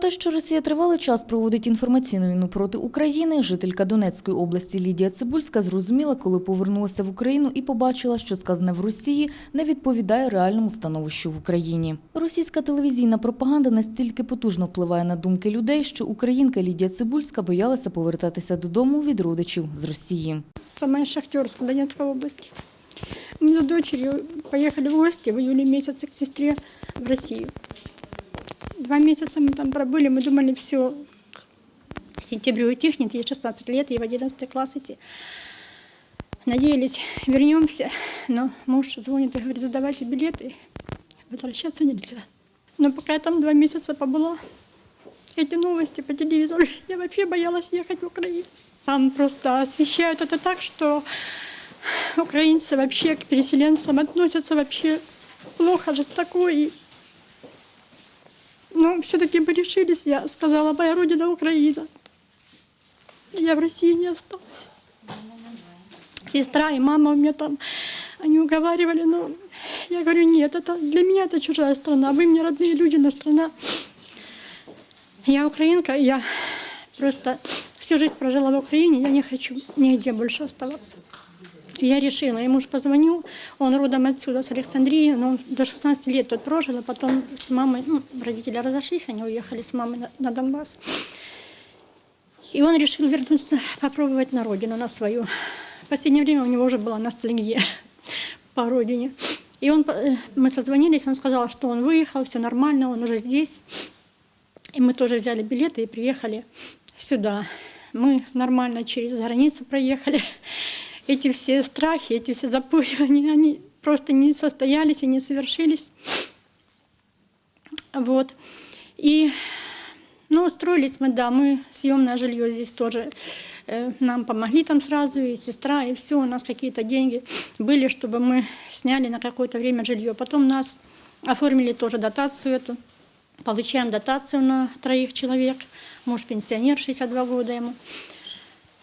Те, що Росія тривалий час проводить інформаційну війну проти України, жителька Донецької області Лідія Цибульська зрозуміла, коли повернулася в Україну і побачила, що сказане в Росії не відповідає реальному становищу в Україні. Російська телевізійна пропаганда настільки потужно впливає на думки людей, що українка Лідія Цибульська боялася повертатися додому від родичів з Росії. Самая Шахтерская, Донецкой области. Мы с дочерью поехали в гости в июле месяце к сестре в Россию. Два месяца мы там пробыли, мы думали, все, к сентябрю утихнет, ей 16 лет, ей в 11 класс идти. Надеялись, вернемся, но муж звонит и говорит, сдавайте билеты, возвращаться нельзя. Но пока я там два месяца побыла, эти новости по телевизору, я вообще боялась ехать в Украину. Там просто освещают это так, что украинцы вообще к переселенцам относятся вообще плохо, жестоко. И... Но все-таки мы решились, я сказала, моя родина Украина. Я в России не осталась. Сестра и мама у меня там, они уговаривали, но я говорю, нет, это для меня это чужая страна, вы мне родные люди, но страна я украинка, я просто всю жизнь прожила в Украине, я не хочу нигде больше оставаться. Я решила, и муж позвонил, он родом отсюда, с Александрии, но он до 16 лет тут прожил, а потом с мамой, ну, родители разошлись, они уехали с мамой на, на Донбасс. И он решил вернуться, попробовать на родину, на свою. В последнее время у него уже была ностальгия по родине. И он, э, мы созвонились, он сказал, что он выехал, все нормально, он уже здесь. И мы тоже взяли билеты и приехали сюда. Мы нормально через границу проехали. Эти все страхи, эти все запугивания, они просто не состоялись и не совершились. Вот. И, ну, устроились мы, да, мы съемное жилье здесь тоже. э, Нам помогли там сразу, и сестра, и все, у нас какие-то деньги были, чтобы мы сняли на какое-то время жилье. Потом нас оформили тоже дотацию эту. Получаем дотацию на троих человек. Муж пенсионер, 62 года ему.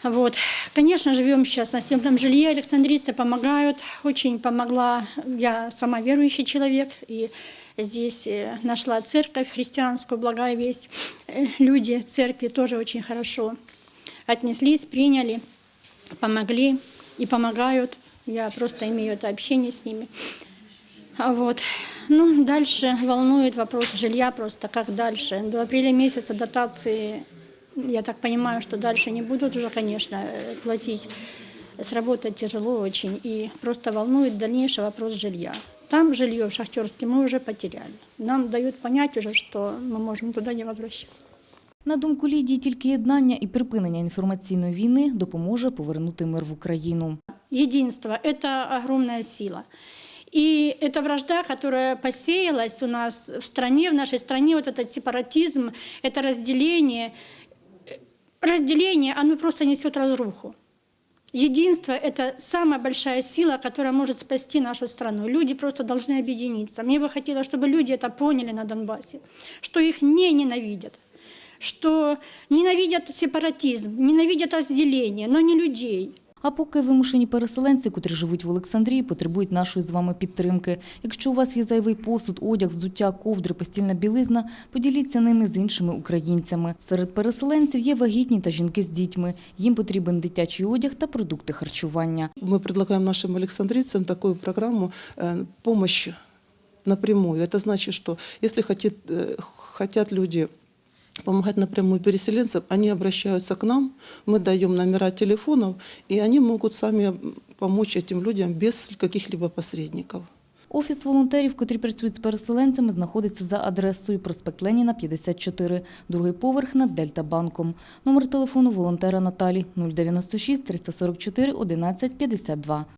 Вот. Конечно, живем сейчас на съемном жилье. Александрийцы помогают. Очень помогла. Я сама верующий человек. И здесь э, нашла церковь христианскую, благая весть. Э, Люди церкви тоже очень хорошо отнеслись, приняли, помогли и помогают. Я просто имею это общение с ними. А Вот. Ну, дальше волнует вопрос жилья просто, как дальше. До апреля месяца дотации, я так понимаю, что дальше не будут уже, конечно, э, платить. С работой тяжело очень. И просто волнует дальнейший вопрос жилья. Там жилье в Шахтерске мы уже потеряли. Нам дают понять уже, что мы можем туда не возвращаться. На думку Лідії, тільки єднання і припинення інформаційної війни допоможе повернути мир в Україну. Единство – это огромная сила. И эта вражда, которая посеялась у нас в стране, в нашей стране, вот этот сепаратизм, это разделение, э, разделение, оно просто несет разруху. Единство – это самая большая сила, которая может спасти нашу страну. Люди просто должны объединиться. Мне бы хотелось, чтобы люди это поняли на Донбассе, что их не ненавидят, что ненавидят сепаратизм, ненавидят разделение, но не людей – А поки вимушені переселенці, котрі живуть в Олександрії, потребують нашої з вами підтримки. Якщо у вас є зайвий посуд, одяг, взуття, ковдри, постільна білизна, поділіться ними з іншими українцями. Серед переселенців є вагітні та жінки з дітьми. Їм потрібен дитячий одяг та продукти харчування. Мы предлагаем нашим александрийцам такую программу э, помощь напрямую. Это значит, что если хотят, э, хотят люди помогать напрямую переселенцам, они обращаются к нам, мы даем номера телефонов, и они могут сами помочь этим людям без каких-либо посредников. Офіс волонтерів, котрі працюють з переселенцями, знаходиться за адресою проспект Леніна, 54, другий поверх над Дельтабанком. Номер телефону волонтера Наталі 096 344 11 52.